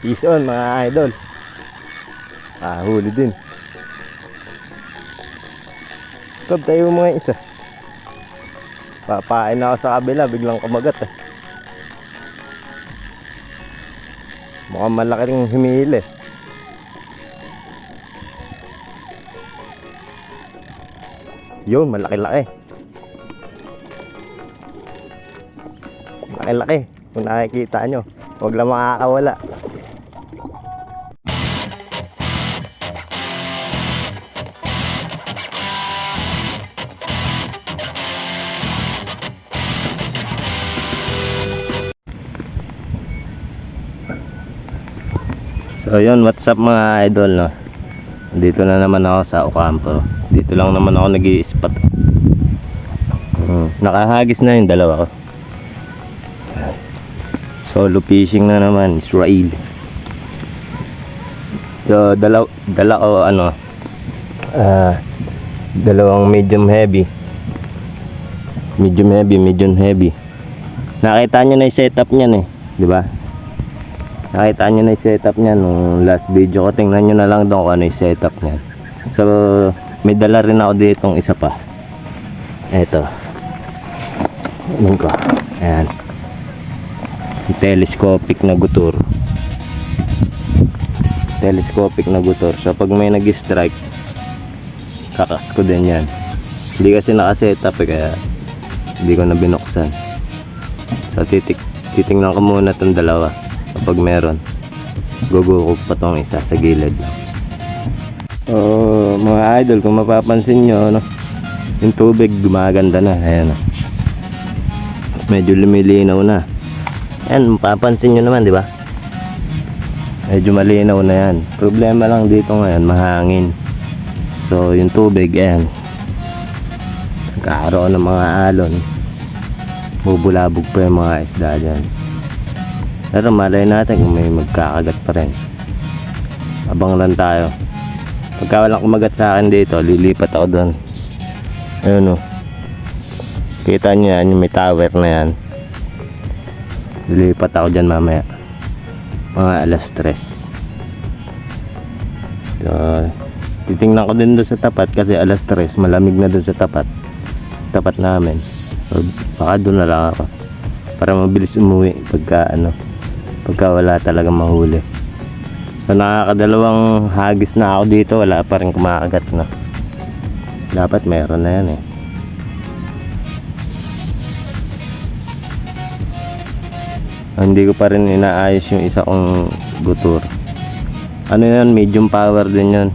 Peace on mga idol. Ah, huli din. Kab tayo mga isa. Papain na ako sa kabila, biglang kumagat eh. Mukhang malaki rin humihil eh. Yun, malaki-laki. Malaki-laki. Kung nakikita nyo, huwag lang makakawala. So yun, what's up mga idol no? Dito na naman ako sa Ocampo. Dito lang naman ako nag spot hmm. Nakahagis na yung dalawa ko. Solo fishing na naman, Israel. So dala, dala o ano? Uh, Dalawang medium heavy. Medium heavy, medium heavy. Nakita nyo na yung setup niyan eh. Diba? nakita nyo na yung setup niya nung last video ko. Tingnan nyo na lang doon kung ano yung setup niya. So may dala rin ako ditong isa pa. Eto. Yun ko. Ayan. Telescopic na gutor telescopic na gutor so pag may nag strike kakas ko din yan. Hindi kasi nakasetup eh kaya hindi ko na binuksan. So titik titingnan ko muna itong dalawa kapag meron gugukup pa tong isa sa gilid. Lang oh, mga idol kung mapapansin nyo no, yung tubig gumaganda na ayan no. medyo lumilinaw na. Ayan mapapansin nyo naman di ba? Medyo malinaw na yan. Problema lang dito ngayon mahangin. So yung tubig ayan. Nagkakaroon ng mga alon. Bubulabog pa yung mga isda dyan pero malay natin kung may magkakagat pa rin. Abang lang tayo. Pagka walang kumagat sa akin dito lilipat ako doon ayun o kita nyo yan may tower na yan. Lilipat ako dyan mamaya. Mga alas 3 so, titingnan ko din doon sa tapat kasi alas 3 malamig na doon sa tapat. Tapat namin. So, baka doon na lang ako. Para mabilis umuwi pagka ano pagka wala talaga mahuli. So nakakadalawang hagis na ako dito wala pa rin kumakagat na. Dapat meron na yan eh. Ah, hindi ko pa rin inaayos yung isa kong gutur. Ano yan medium power din yun.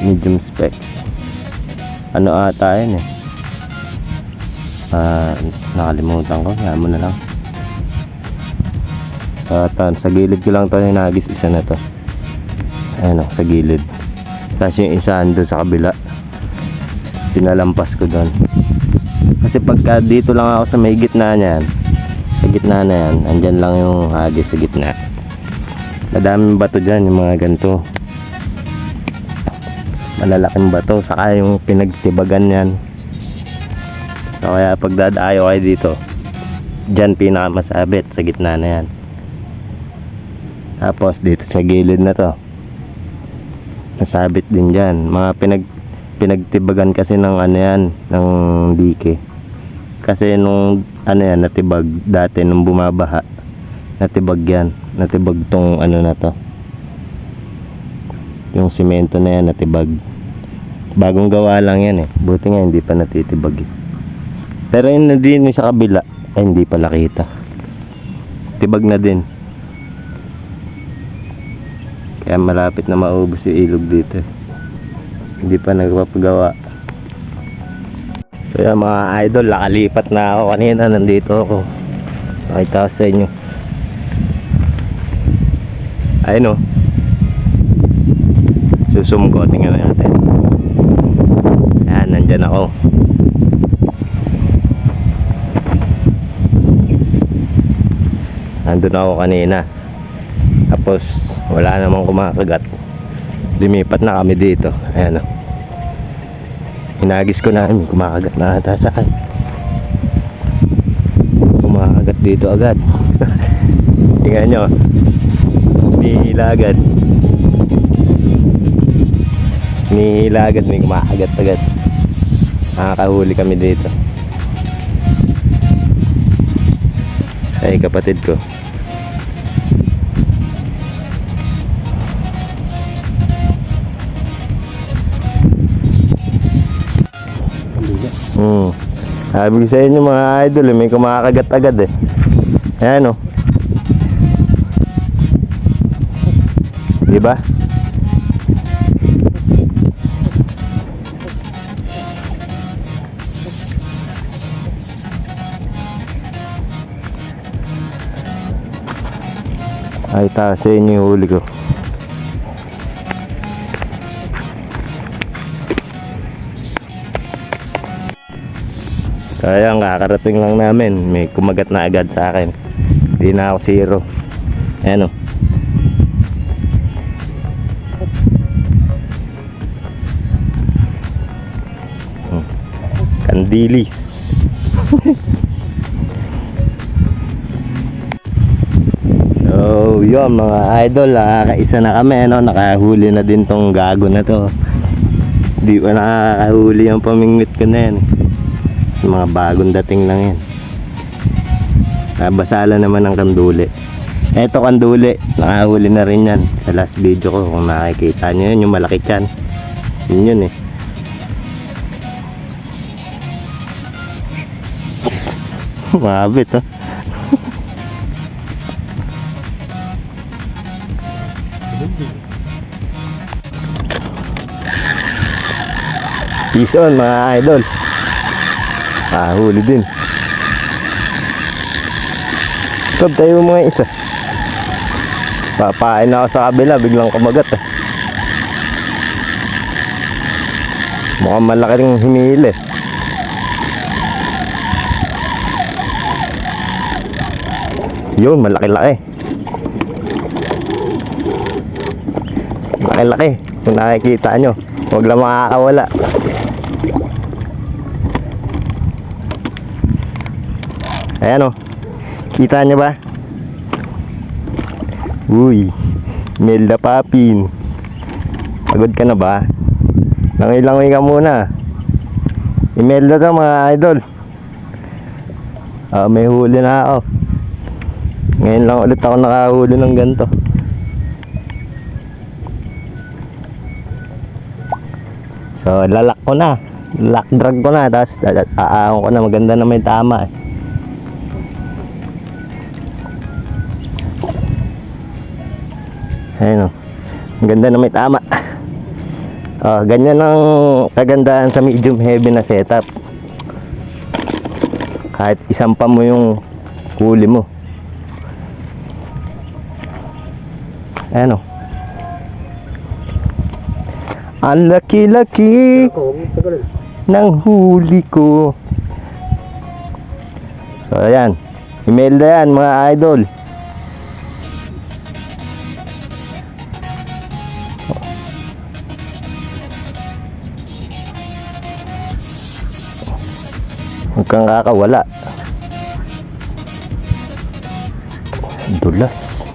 Medium specs ano ata yun eh? Uh, nakalimutan ko. Kaya mo na lang at uh, sa gilid ko lang to hinagis isa na to. Ano sa gilid. Tapos yung isa ando sa kabila. Pinalampas ko doon kasi pagka dito lang ako sa may gitna niyan sa gitna na yan andyan lang yung hagis sa gitna. Madaming bato dyan yung mga ganito. Malalaking bato saka yung pinagtibagan yan so, kaya pagdadayo kayo dito dyan pinakamasabit sa gitna na yan tapos dito sa gilid na to nasabit din dyan. Mga pinag pinagtibagan kasi ng ano yan ng dike kasi nung ano yan natibag dati nung bumabaha natibag yan natibag tong ano na to. Yung simento na yan natibag. Bagong gawa lang yan eh. Buti nga hindi pa natitibag eh. pero yun na din sa kabila ay hindi pala kita. Tibag na din. Kaya malapit na maubos yung ilog dito. Hindi pa nagpapagawa. Kaya mga idol, nakalipat na ako kanina. Nandito ako. Nakita sa inyo. Ayun o. Susum ko. Tingnan na natin. Ayan, nandyan ako. Nandun ako kanina. Tapos, wala namang kumakagat. Lumipat na kami dito. Ayan o hinagis ko na namin kumakagat na ata sa akin. Kumakagat dito agad. Tingnan nyo oh. nihila agad. Nihila agad. May kumakagat agad. Nakakahuli kami dito. Ay kapatid ko. Hmm. Sabi ko sa inyo mga idol, eh, may kumakagat agad eh. Ayan o. Diba? Ay, taas sa inyo yung huli ko. Kaya ang kakarating lang namin, may kumagat na agad sa akin. Hindi na ako zero. Ayan o. Hmm. Kandilis. So, yun mga idol, nakakaisa na kami, no? nakahuli na din tong gago na to. Di pa nakakahuli yung pamingwit ko na yan. Mga bagong dating lang yan. Nabasala naman ng kanduli. Eto kanduli, nakahuli na rin yan sa last video ko. Kung nakikita nyo yun, yung malaki chan. Yun yun eh. Mabit oh. Peace on mga idol. Ah, huli din. Kab tayo mga isa. Papain ako sa kabila, biglang kumagat eh. Mukhang malaki rin hinihili. Yun, malaki-laki. Malaki-laki. Kung nakikita nyo, huwag lang makakawala. Ayan o. Kita nyo ba? Uy. Melda Papin. Pagod ka na ba? Langoy-langoy ka muna. Imelda to mga idol. Ah, may huli na ako. Ngayon lang ulit ako nakahuli ng ganito. So, lalak ko na. Lock drag ko na. Tapos, aahon ko na. Maganda na may tama eh. Ayun o. Ang ganda na may tama. Oh, ganyan ang kagandahan sa medium heavy na setup. Kahit isampa mo yung huli mo. Ayan o. Ang laki-laki ng huli ko. So, ayan. Imelda yan, mga idol. Kang kakawala. Dulas.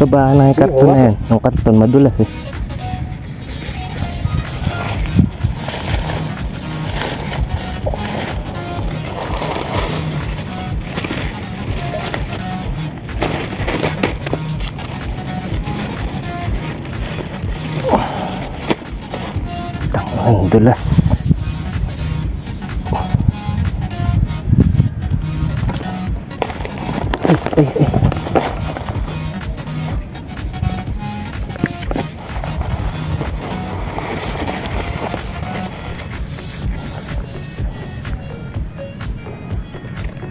Kabahan yung karton na yan. Yung karton madulas eh. Ang dulas.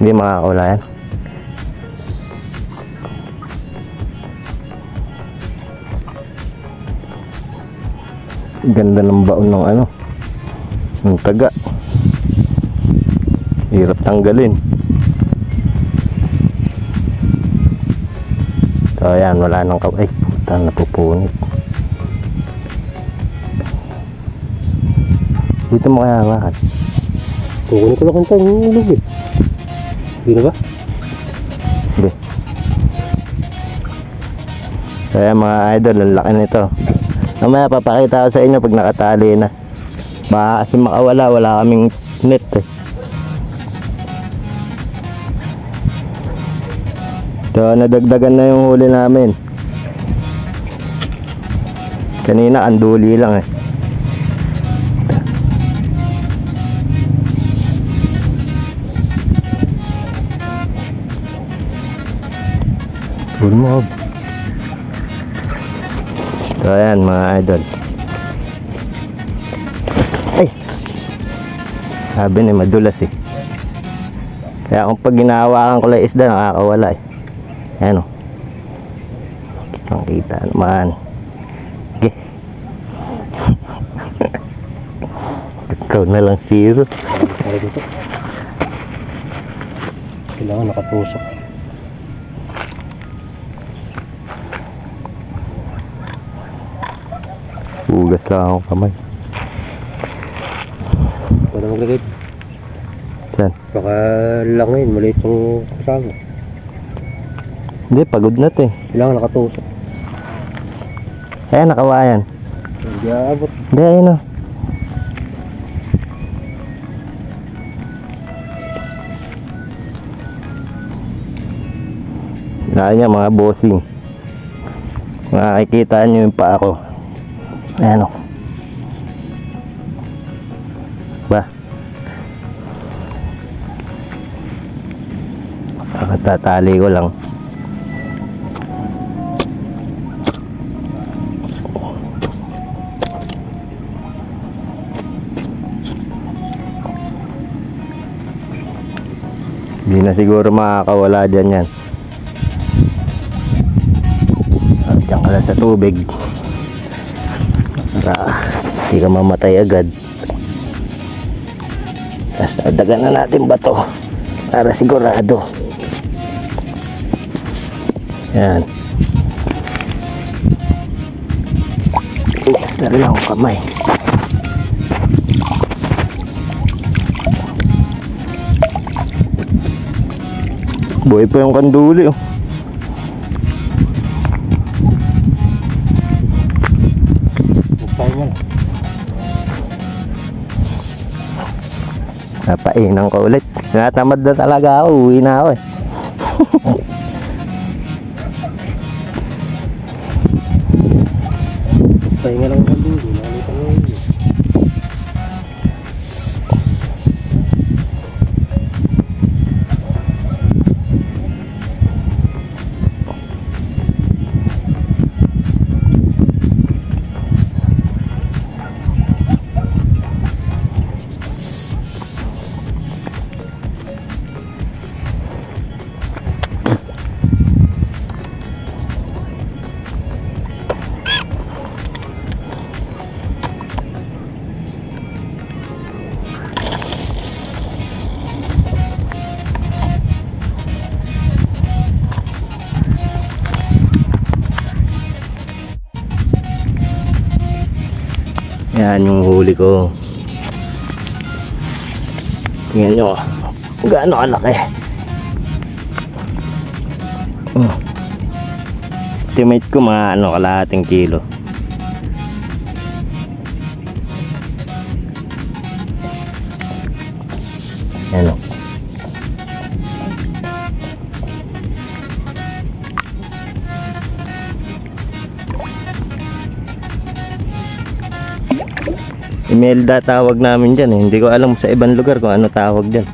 Hindi makakawala yan. Ganda ng baon ng ano. Ng taga. Hirap tanggalin. So ayan, wala nang kaw. Ay, puta, napupunit. Dito mo kaya hawakan. Kukunin ko lang kung saan yung ilog eh. Na ba? Hindi. Kaya mga idol, ang laki nito. Mamaya papakita ko sa inyo pag nakatali na. Baka kasi makawala, wala kaming net eh. So, nadagdagan na yung huli namin. Kanina, anduli lang eh. Full mob. So, ayan mga idol. Ay! Sabi ni madulas eh. Kaya kung pag ginahawakan ko lang isda, nakakawala eh. Ayan o. Kitang kita naman. Okay. Ikaw na lang zero. Kailangan nakatusok. Hugas lang ako kamay. Wala maglagay. Saan? Baka lang ngayon, maliit yung kasama. Hindi, pagod na to eh. Kailangan nakatusok. Ayan, nakawayan. Hindi aabot. Hindi, ayun o. Naan niya mga bossing. Makikita niyo yung pa ako. Ayan o. Ba? Nakatatali ko lang. Hindi na siguro makakawala dyan yan. Diyan ka lang sa tubig. Para hindi ka mamatay agad. Tapos dadagan na natin ba to? Para sigurado. Yan. Ugas na rin ako kamay. Buhay pa yung kanduli oh. Napainan ko ulit. Natamad na talaga ako. Uwi na ako eh. Yan yung huli ko. Tingnan nyo. Gaano kalaki. Hmm. Estimate ko mga ano kalahating kilo. Ano? Imelda tawag namin dyan eh. Hindi ko alam sa ibang lugar kung ano tawag dyan.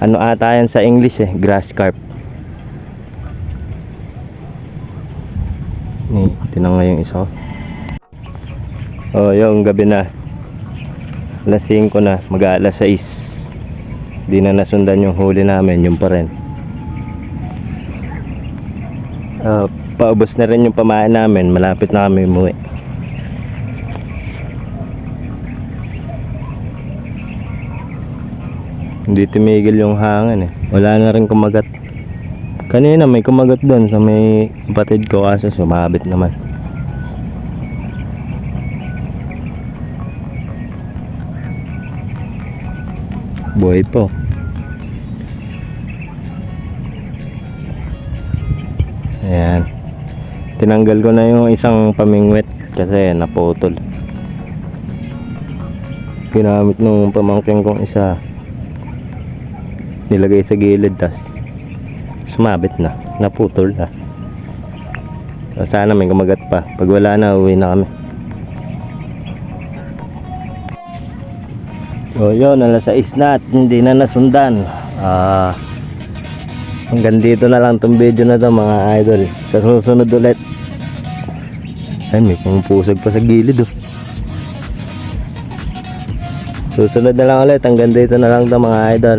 Ano ata yan sa English eh, grass carp. Ni, tinang nga yung isa. Oh, yung gabi na. Alas 5 na, mag alas 6. Di na nasundan yung huli namin, yung pa rin. Ah, paubos na rin yung pamain namin, malapit na kami umuwi. Hindi tumigil yung hangin eh. Wala na rin kumagat. Kanina may kumagat doon sa may kapatid ko kaso sumabit naman. Buhay po. Ayan. Tinanggal ko na yung isang pamingwit kasi naputol. Ginamit nung pamangkin kong isa. Nilagay sa gilid tas sumabit na. Naputol na. So, sana may kumagat pa. Pag wala na, uwi na kami. So yun, alas 6 na hindi na nasundan. Ah, hanggang dito na lang tong video na to mga idol. Sa susunod ulit. Ay, may pumupusag pa sa gilid oh. Susunod na lang ulit. Hanggang dito na lang to mga idol.